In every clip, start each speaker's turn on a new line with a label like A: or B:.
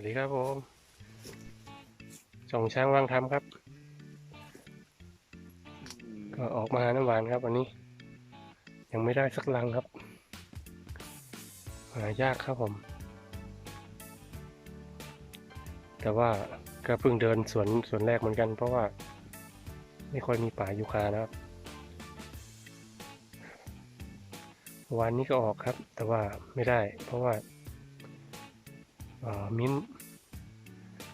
A: วัสดีครับผมส่งช้างวางทำครับ ก็ออกมาหาน้ำหวานครับวันนี้ ยังไม่ได้สักลังครับ หายากครับผม แต่ว่าก็เพิ่งเดินสวนสวนแรกเหมือนกัน เพราะว่า ไม่ค่อยมีป่ายูคานะครับ วันนี้ก็ออกครับ แต่ว่าไม่ได้ เพราะว่า อมิ้น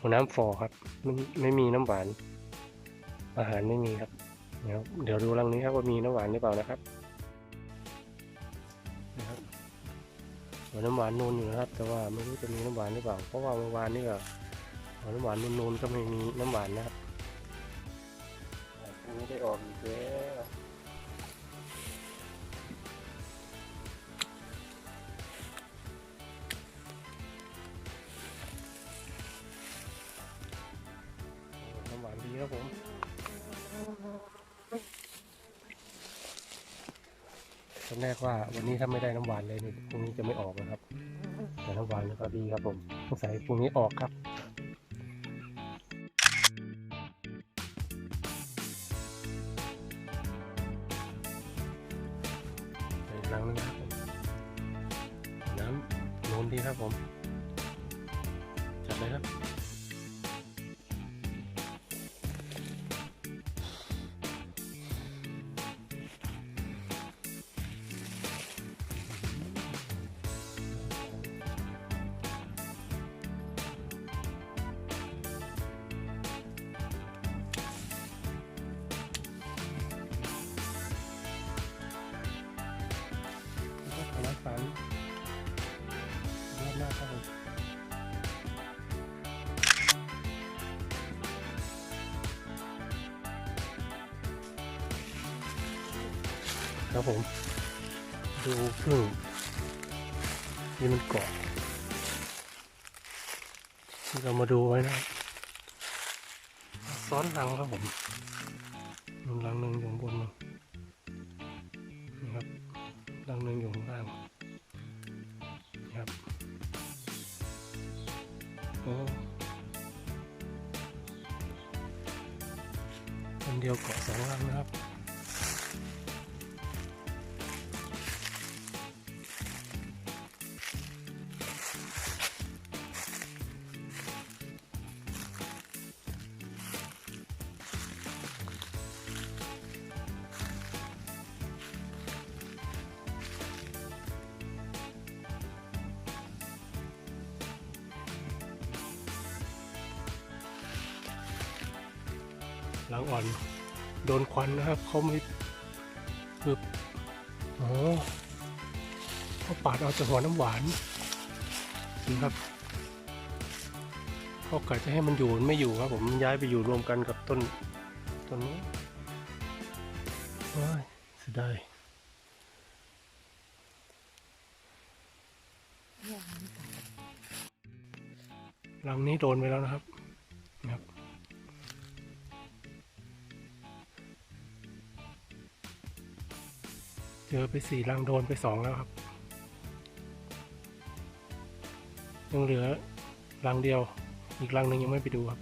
A: หัวน้ำฟอครับไม่ไม่มีน้ำหวาน อาหารไม่มีครับ เดี๋ยวเดี๋ยวดูรังนี้ครับว่ามีน้ำหวานหรือเปล่านะครับนะครับหัวน้ำหวานนูนอยู่นะครับ แต่ว่าไม่รู้จะมีน้ำหวานหรือเปล่า เพราะว่าเมื่อวานนี่ก็หัวน้ำหวานนูนๆก็ไม่มีน้ำหวานนะครับอันนี้ได้ออกอีกแล้ว ครับผมตอนแรกว่าวันนี้ถ้าไม่ได้น้ำหวานเลยนี่พรุ่งนี้จะไม่ออกนะครับ แต่น้ำหวานก็ดีครับผมสงสัยพรุ่งนี้ออกครับใส่ลังนึงนะครับผมน้ำโน้นดีครับผมจัดเลยครับ ครับผม ดูพึ่งนี่มันเกาะที่เรามาดูไว้นะซ้อนรังครับผมหนึ่งรังหนึ่งอยู่บนมั้งนี่ครับรังหนึ่งอยู่ข้างล่างนะครับโอ้คนเดียวเกาะสองรังนะครับ หลังอ่อนโดนควันนะครับเขาไม่คือโอ้เขาปาดเอาแต่หัวน้ำหวานนะครับเขากะจะให้มันอยู่มันไม่อยู่ครับ ผมย้ายไปอยู่รวมกันกับต้นต้นนี้ว้ายเสียดายหลังนี้โดนไปแล้วนะครับนะครับ จอไปสี่รังโดนไปสองแล้วครับ ยังเหลือรังเดียว อีกรังหนึ่งยังไม่ไปดูครับ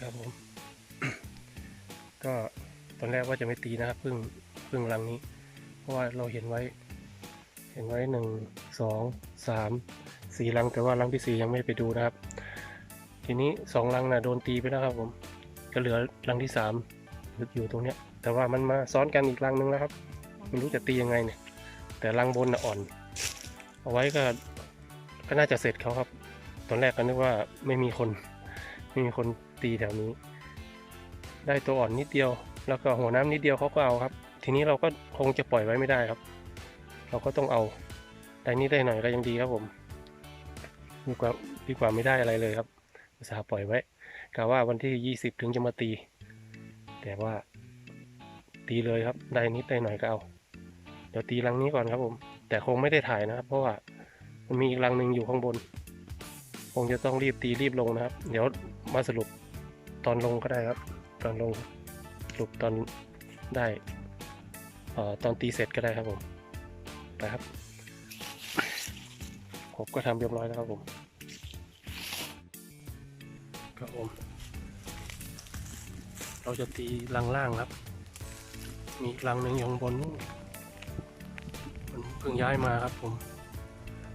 A: ครับผม ก็ตอนแรกว่าจะไม่ตีนะครับพึ่งพึ่งรังนี้ เพราะว่าเราเห็นไว้ เห็นไว้หนึ่งสองสามสี่รังแต่ว่ารังที่สี่ยังไม่ไปดูนะครับ ทีนี้สองรังนะโดนตีไปแล้วครับผม ก็เหลือรังที่สามอยู่ตรงเนี้ย แต่ว่ามันมาซ้อนกันอีกรังนึงแล้วครับไม่รู้จะตียังไงเนี่ย แต่รังบนอ่อน เอาไว้ก็ก็น่าจะเสร็จเขาครับ ตอนแรกก็นึกว่าไม่มีคนไม่มีคนตีแถวนี้ ได้ตัวอ่อนนิดเดียว แล้วก็หัวน้ำนิดเดียวเขาก็เอาครับ ทีนี้เราก็คงจะปล่อยไว้ไม่ได้ครับ เราก็ต้องเอาได้นิดได้หน่อยก็ยังดีครับผมดีกว่าดีกว่าไม่ได้อะไรเลยครับ อุตส่าห์ปล่อยไว้กะว่าวันที่ยี่สิบถึงจะมาตี แต่ว่า ตีเลยครับ ได้นิดได้หน่อยก็เอา เดี๋ยวตีรังนี้ก่อนครับผม แต่คงไม่ได้ถ่ายนะครับ เพราะว่ามันมีอีกรังหนึ่งอยู่ข้างบน คงจะต้องรีบตีรีบลงนะครับ เดี๋ยวมาสรุปตอนลงก็ได้ครับ ตอนลงสรุปตอนได้เอ่อตอนตีเสร็จก็ได้ครับผมไปครับผมก็ทำเรียบร้อยแล้วครับผมครับผมเราจะตีรังล่างครับ มีอีกรังหนึ่งอยู่ข้างบนนู่นมันเพิ่งย้ายมาครับ ผม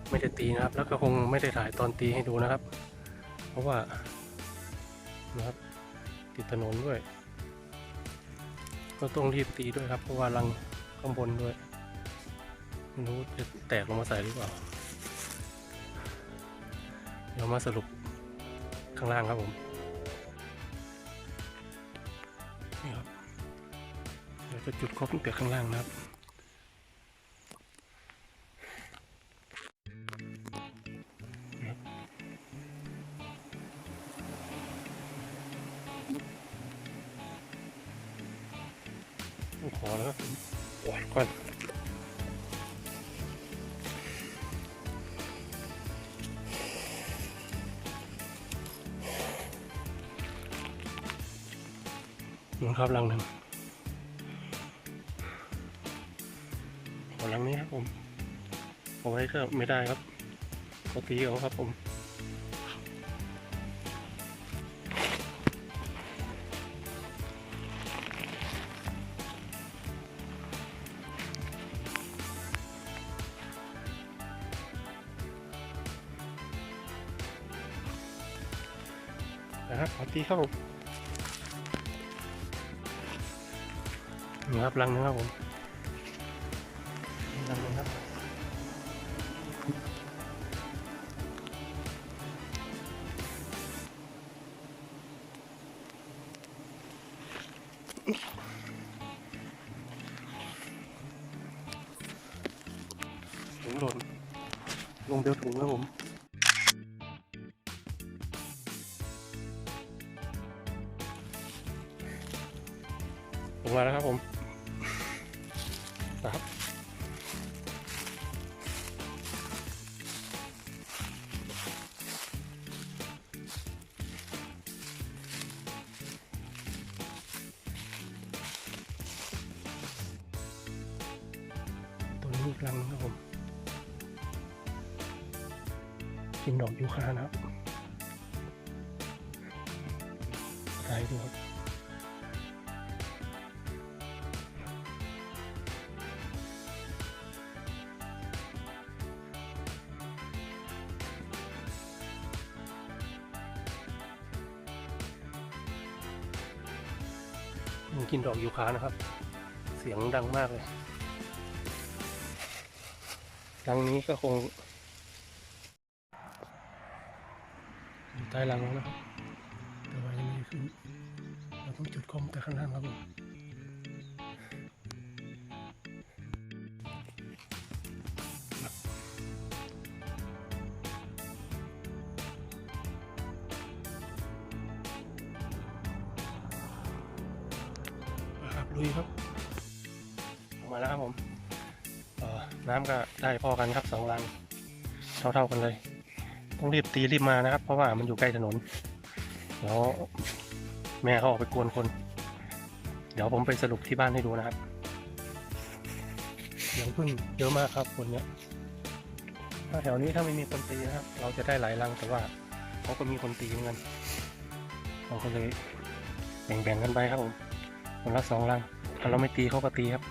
A: ไม่ได้ตีนะครับ แล้วก็คงไม่ได้ถ่ายตอนตีให้ดูนะครับ เพราะว่านะครับติดถนนด้วย ก็ต้องรีบตีด้วยครับ เพราะว่ารังข้างบนด้วยไม่รู้จะแตกลงมาใส่หรือเปล่าเดี๋ยวมาสรุปข้างล่างครับผมนี่ครับ จะจุดครบตั้งแต่ข้างล่างนะครับขอแล้วโอ้ยก่อนนู่นครับลังหนึ่ง ผมเอาไว้ก็ไม่ได้ครับเขาตีเอาครับผมนะครับขอตีครับผมนี่ครับรังนึงครับผม งเดียวถุงครับผมผมมาแล้วครับผมนะครับตัวนี้อีกรังนึงครับผม กินดอกยูคานะครับใส่ดูครับมันกินดอกยูคานะครับ เสียงดังมากเลยรังนี้ก็คง อยู่ใต้รังแล้วนะครับแต่ว่ายังไม่ขึ้น เราต้องจุดคอมแต่ข้างล่างครับผมครับลุยครับออกมาแล้วครับผมน้ำก็ได้พอกันครับสองรังเท่าๆกันเลย ต้องรีบตีรีบมานะครับ เพราะว่ามันอยู่ใกล้ถนนเดี๋ยวแม่เขาออกไปกวนคน เดี๋ยวผมไปสรุปที่บ้านให้ดูนะครับเสียงพึ่งเยอะมากครับคนเนี้ยถ้าแถวนี้ถ้าไม่มีคนตีนะครับ เราจะได้หลายรังแต่ว่าเขาก็มีคนตีเหมือนกันเราก็เลยแบ่งๆกันไปครับผมคนละสองรังถ้าเราไม่ตีเขาก็ตีครับ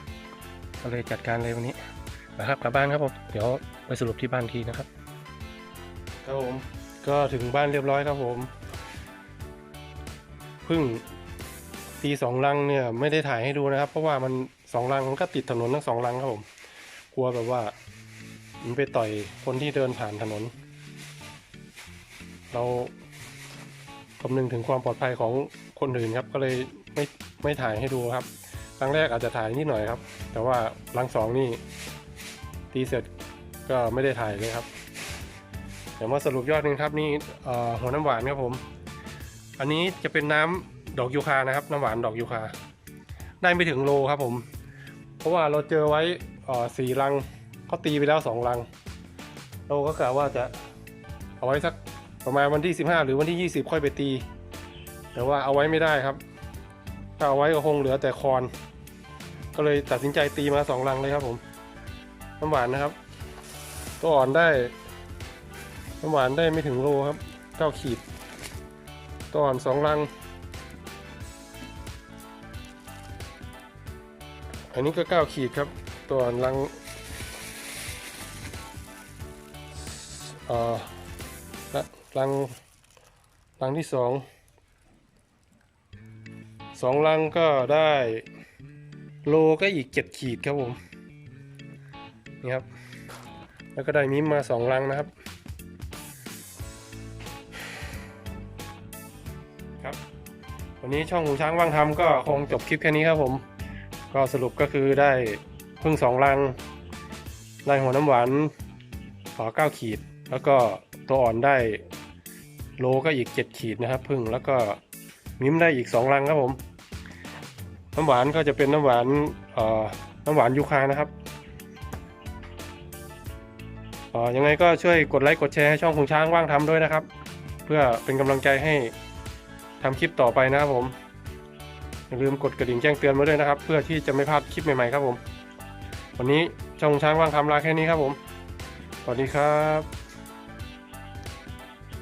A: ก็เลยจัดการเลยวันนี้นะครับกลับบ้านครับผมเดี๋ยวไปสรุปที่บ้านทีนะครับ ครับผมก็ถึงบ้านเรียบร้อยครับผมพึ่งตีสองรังเนี่ยไม่ได้ถ่ายให้ดูนะครับ เพราะว่ามันสองรังมันก็ติดถนนทั้งสองรังครับผมกลัวแบบว่า มันไปต่อยคนที่เดินผ่านถนน เราคำนึงถึงความปลอดภัยของคนอื่นครับ ก็เลยไม่ไม่ถ่ายให้ดูครับครั้งแรกอาจจะถ่ายนิดหน่อยครับ แต่ว่ารังสองนี่ตีเสร็จก็ไม่ได้ถ่ายเลยครับ ดี๋ยวมาสรุปยอดหนึงครับนี่หัวน้ำหวานครับผม อันนี้จะเป็นน้ำดอกยูคานะครับน้ำหวานดอกยูคาได้ไม่ถึงโลครับผม เพราะว่าเราเจอไว้สี่รังเขาตีไปแล้วสองรัง เราก็กะว่าจะเอาไว้สักประมาณวันที่ 15 หรือวันที่ 20 ค่อยไปตี แต่ว่าเอาไว้ไม่ได้ครับถ้าเอาไว้ก็คงเหลือแต่คอน ก็เลยตัดสินใจตีมาสองรังเลยครับผมน้ำหวานนะครับ ตัวอ่อนได้ น้ำหวานได้ไม่ถึงโลครับเก้าขีดตัวอ่อนสองรัง อันนี้ก็เก้าขีดครับตัวอ่อนรังอ่อละรังรังที่สองสองรังก็ได้โลก็อีกเจ็ดขีดครับผม นี่ครับ แล้วก็ได้มิมมาสองรังนะครับ ครับ วันนี้ช่องหูช้างว่างทำก็คงจบคลิปแค่นี้ครับผม ก็สรุปก็คือได้พึ่งสองรังได้หัวน้ำหวานขอเก้าขีด แล้วก็ตัวอ่อนได้โลก็อีกเจ็ดขีดนะครับ พึ่งแล้วก็มิ้มได้อีกสองรังครับผม น้ำหวานก็จะเป็นน้ำหวานน้ำหวานยูคานะครับเอ่อยังไงก็ช่วยกดไลค์กดแชร์ให้ช่องของช้างว่างทำด้วยนะครับ เพื่อเป็นกำลังใจให้ ทำคลิปต่อไปนะครับผม อย่าลืมกดกระดิ่งแจ้งเตือนมาด้วยนะครับ เพื่อที่จะไม่พลาดคลิปใหม่ๆครับผม วันนี้ช่องช้างว่างทำลาแค่นี้ครับผม สวัสดีครับ